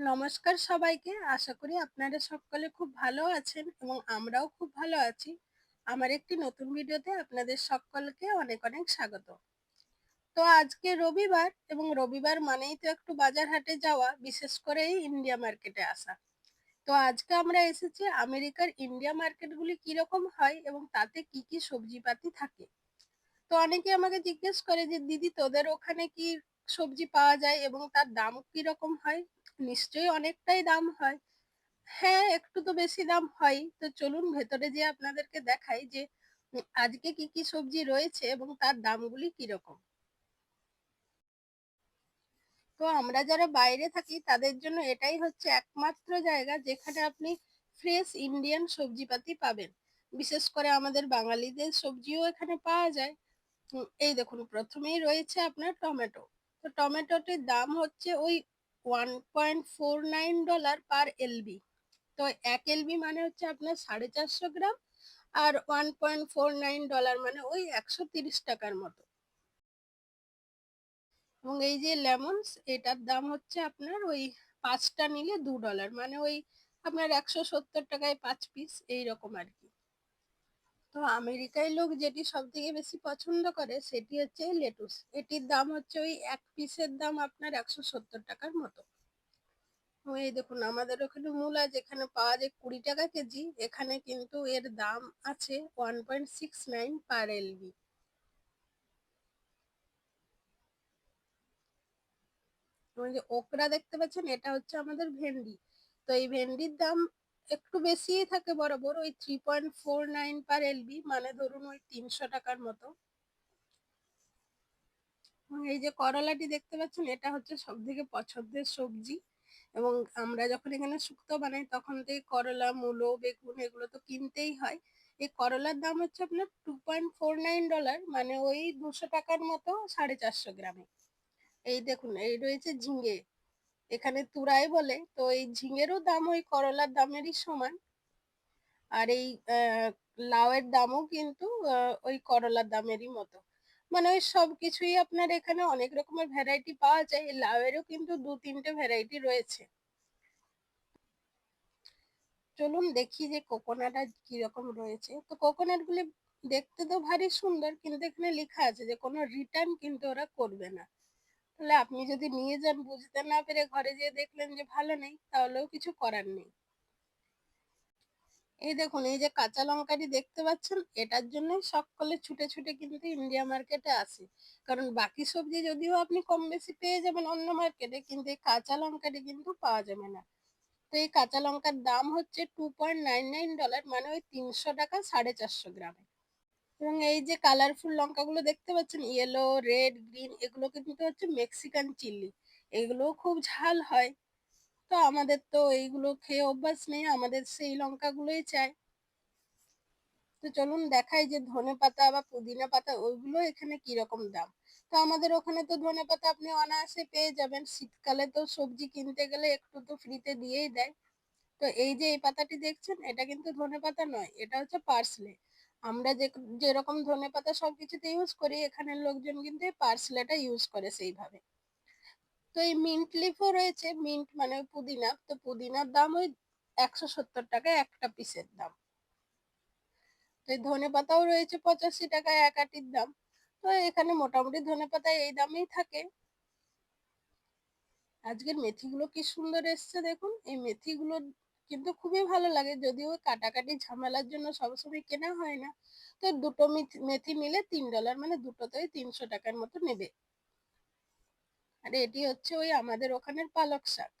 নমস্কার সবাইকে। আশা করি আপনারা সকলে খুব ভালো আছেন এবং আমরাও খুব ভালো আছি। আমার একটি নতুন ভিডিওতে আপনাদের সকলকে অনেক অনেক স্বাগত। তো আজকে রবিবার এবং রবিবার মানেই তো একটু বাজার হাটে যাওয়া, বিশেষ করে এই ইন্ডিয়া মার্কেটে আসা। তো আজকে আমরা এসেছি আমেরিকার ইন্ডিয়া মার্কেটগুলি কীরকম হয় এবং তাতে কি কি সবজিপাতি থাকে। তো অনেকে আমাকে জিজ্ঞেস করে যে, দিদি, তোদের ওখানে কি সবজি পাওয়া যায় এবং তার দাম কীরকম হয়? নিশ্চয়ই অনেকটাই দাম হয়। হ্যাঁ একটু তো বেশি দাম হয়। তো চলুন ভেতরে যে আপনাদেরকে দেখাই যে আজকে কি কি সবজি রয়েছে এবং তার দামগুলি কীরকম। তো আমরা যারা বাইরে থাকি, তাদের জন্য এটাই হচ্ছে একমাত্র জায়গা যেখানে আপনি ফ্রেশ ইন্ডিয়ান সবজিপাতি পাবেন। বিশেষ করে আমাদের বাঙালিদের সবজিও এখানে পাওয়া যায়। এই দেখুন, প্রথমেই রয়েছে আপনার টমেটো। তো টমেটোটির দাম হচ্ছে ওই one point four nine dollar per LB তো এক এলবি মানে হচ্ছে আপনার সাড়ে চারশো গ্রাম আর one point four nine dollar মানে ওই একশো তিরিশ টাকার মতো। এবং এই যে লেমনস, এটার দাম হচ্ছে আপনার ওই পাঁচটা নিলে দু ডলার মানে ওই আপনার একশো সত্তর টাকায় পাঁচ পিস এইরকম আর কি। তো আমেরিকায় লোক যেটি সব থেকে বেশি পছন্দ করে সেটি হচ্ছে লেটুস। এটির দাম হচ্ছে ওই এক পিসের দাম আপনার একশো সত্তর টাকার মতো। এই দেখুন, আমাদের ওখানে মূলা যেখানে পাওয়া যায় কুড়ি টাকা কেজি। এখানে কিন্তু এর দাম আছে one point six nine per LB. Okra দেখতে পাচ্ছেন, এটা হচ্ছে আমাদের ভেন্ডি। তো এই ভেন্ডির দাম একটু বেশিই থাকে বরাবর, ওই three point four nine per LB মানে ধরুন ওই তিনশো টাকার মতো। এই যে করলাটি দেখতে পাচ্ছেন, এটা হচ্ছে সব থেকে পছন্দের সবজি। এবং আমরা যখন এখানে শুক্তো বানাই, তখন তো এই করলা, মূলো, বেগুন এগুলো তো কিনতেই হয়। এই করলার দাম হচ্ছে আপনার two point four nine dollar মানে ওই দুশো টাকার মতো সাড়ে চারশো গ্রামে। এই দেখুন, এই রয়েছে ঝিঙে। এখানে তুরাই বলে। তো এই ঝিঙেরও দাম ওই করলার দামেরই সমান। আর এই লাউয়ের দামও কিন্তু ওই করলার দামেরই মতো। মানে ওই সব কিছুই আপনার এখানে অনেক রকমের ভ্যারাইটি পাওয়া যায়। এই লাউয়েরও কিন্তু দু তিনটে ভ্যারাইটি রয়েছে। চলুন দেখি যে কোকোনাট কীরকম রয়েছে। তো কোকোনাট গুলি দেখতে তো ভারী সুন্দর, কিন্তু এখানে লেখা আছে যে কোনো রিটার্ন কিন্তু ওরা করবে না। তাহলে আপনি যদি নিয়ে যান, বুঝতে না পেরে ঘরে যেয়ে দেখলেন যে ভালো নেই, তাহলেও কিছু করার নেই। এই দেখুন, এই যে কাঁচা লঙ্কাটি দেখতে পাচ্ছেন, এটার জন্যই সকলে ছুটে ছুটে কিন্তু ইন্ডিয়া মার্কেটে আসে। কারণ বাকি সবজি যদিও আপনি কম বেশি পেয়ে যাবেন অন্য মার্কেটে কিন্তু এই কাঁচা লঙ্কাটি কিন্তু পাওয়া যাবে না। তো এই কাঁচা লঙ্কার দাম হচ্ছে two point nine nine dollar মানে ওই তিনশো টাকা সাড়ে চারশো গ্রামে। এবং এই যে কালারফুল লঙ্কাগুলো দেখতে পাচ্ছেন ইয়েলো রেড গ্রিন এগুলো কিন্তু হচ্ছে মেক্সিকান চিলি এগুলো খুব ঝাল হয়। তো আমাদের তো এইগুলো খেয়ে অভ্যাস নেই, আমাদের সেই লঙ্কাগুলোই চাই। তো চলুন দেখাই যে ধনে পাতা বা পুদিনা পাতা, ওইগুলো এখানে কীরকম দাম? তো আমাদের ওখানে তো ধনে পাতা আপনি অনায়াসে পেয়ে যাবেন। শীতকালে তো সবজি কিনতে গেলে একটু তো ফ্রিতে দিয়েই দেয়। তো এই যে এই পাতাটি দেখছেন, এটা কিন্তু ধনে পাতা নয়, এটা হচ্ছে পার্সলে আমরা যে, যেরকম ধনে পাতা সবকিছুতে ইউজ করি, এখানের লোকজন কিন্তু পার্সলেটা ইউজ করে সেইভাবে। তো এই মিন্ট লিফও রয়েছে মিন্ট মানে পুদিনা। তো পুদিনার দাম ওই একশো সত্তর টাকা একটা পিসের দাম। তো এই ধনে পাতাও রয়েছে পঁচাশি টাকা এক আটির দাম। তো এখানে মোটামুটি ধনে পাতা এই দামেই থাকে। আজকের মেথিগুলো কি সুন্দর এসছে দেখুন। এই মেথিগুলো কিন্তু খুবই ভালো লাগে যদিও কাটাকাটি ঝামেলার জন্য সবসময় কেনা হয় না। তো দুটো মেথি নিলে তিন ডলার মানে দুটোতেই তিনশো টাকার মতো নেবে। আর এটি হচ্ছে ওই আমাদের ওখানের পালক শাক।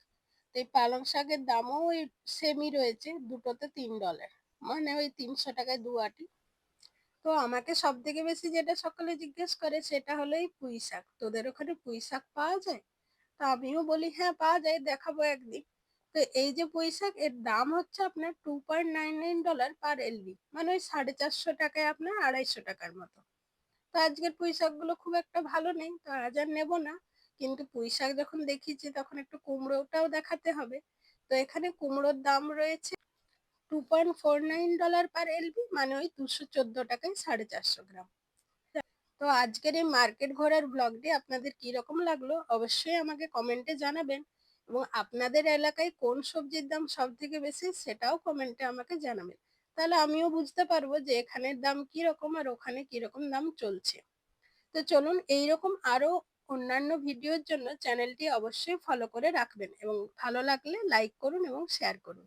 তো এই পালং শাকের দামও ওই সেমই রয়েছে, দুটোতে তিন ডলার মানে ওই তিনশো টাকায় দু আটি। তো আমাকে সব থেকে বেশি যেটা সকলে জিজ্ঞেস করে সেটা হলো এই পুঁই শাক। তোদের ওখানে পুঁই শাক পাওয়া যায়? তো আমিও বলি হ্যাঁ পাওয়া যায়, দেখাবো একদিন। তো এই যে শাক এর দাম হচ্ছে আপনার two point nine nine dollar per LB মানে ওই সাড়ে চারশো টাকায় আপনার আড়াইশো টাকার মতো। তো আজকের পুঁই শাকগুলো খুব একটা ভালো নেই, তো আজ আর নেব না। কিন্তু পুঁই শাক যখন দেখিয়েছি, তখন একটু কুমড়োটাও দেখাতে হবে। তো এখানে কুমড়োর দাম রয়েছে two point four nine dollar per LB মানে ওই দুশো চোদ্দ টাকায় সাড়ে চারশো গ্রাম। তো আজকের এই মার্কেট ঘোরার ব্লগটি আপনাদের কি রকম লাগল, অবশ্যই আমাকে কমেন্টে জানাবেন। এবং আপনাদের এলাকায় কোন সবজির দাম সব থেকে বেশি সেটাও কমেন্টে আমাকে জানাবেন। তাহলে আমিও বুঝতে পারব যে এখানের দাম কীরকম আর ওখানে কীরকম দাম চলছে। তো চলুন এই রকম আরও অন্যান্য ভিডিওর জন্য চ্যানেলটি অবশ্যই ফলো করে রাখবেন এবং ভালো লাগলে লাইক করুন এবং শেয়ার করুন।